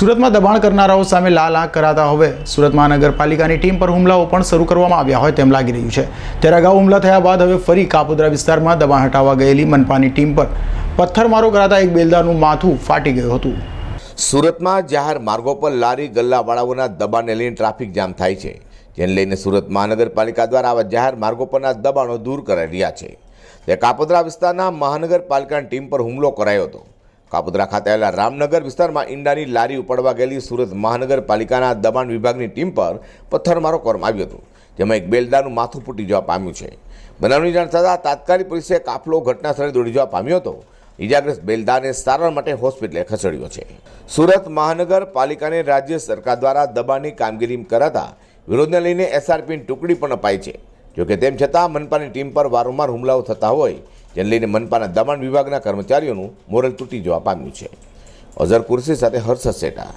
સુરતમાં દબાણ કરનારાઓ સામે લાલ આંખ કરાતા હવે સુરત મહાનગરપાલિકાની ટીમ પર હુમલાઓ પણ શરૂ કરવામાં આવ્યા હોય તેમ લાગી રહ્યું છે. ત્યારે અગાઉ હુમલા થયા બાદ હવે ફરી કાપોદ્રા વિસ્તારમાં દબાણ હટાવવા ગયેલી મનપાની ટીમ પર પથ્થરમારો કરાતા એક બેલદારનું માથું ફાટી ગયું હતું. સુરતમાં જાહેર માર્ગો પર લારી ગલ્લાવાળાઓના દબાણને લઈને ટ્રાફિક જામ થાય છે, જેને લઈને સુરત મહાનગરપાલિકા દ્વારા આવા જાહેર માર્ગો પરના દબાણો દૂર કરાઈ રહ્યા છે. તે કાપોદ્રા વિસ્તારના મહાનગરપાલિકાની ટીમ પર હુમલો કરાયો હતો. કાપોદ્રા ખાતે આવેલા રામનગર વિસ્તારમાં ઈંડાની લારી ઉપાડવા ગયેલી સુરત મહાનગરપાલિકાના દબાણ વિભાગની ટીમ પર પથ્થરમારો કરવામાં આવ્યો હતો, જેમાં એક બેલદારનું માથું ફૂટી જવા પામ્યું છે. બનાવની જાણ થતાં તાત્કાલિક પોલીસે કાફલો ઘટના સ્થળે દોડી જવા પામ્યો હતો. ઇજાગ્રસ્ત બેલદારને સારવાર માટે હોસ્પિટલે ખસેડ્યો છે. સુરત મહાનગરપાલિકાને રાજ્ય સરકાર દ્વારા દબાણની કામગીરી કરાતા વિરોધને લઈને એસઆરપીની ટુકડી પણ અપાઈ છે. જોકે તેમ છતાં મનપાની ટીમ પર વારંવાર હુમલાઓ થતા હોય જેને લઈને મનપાના દમણ વિભાગના કર્મચારીઓનું મોરલ તૂટી જવા પામ્યું છે. અઝર કુરશી સાથે હર્ષ શેઠા.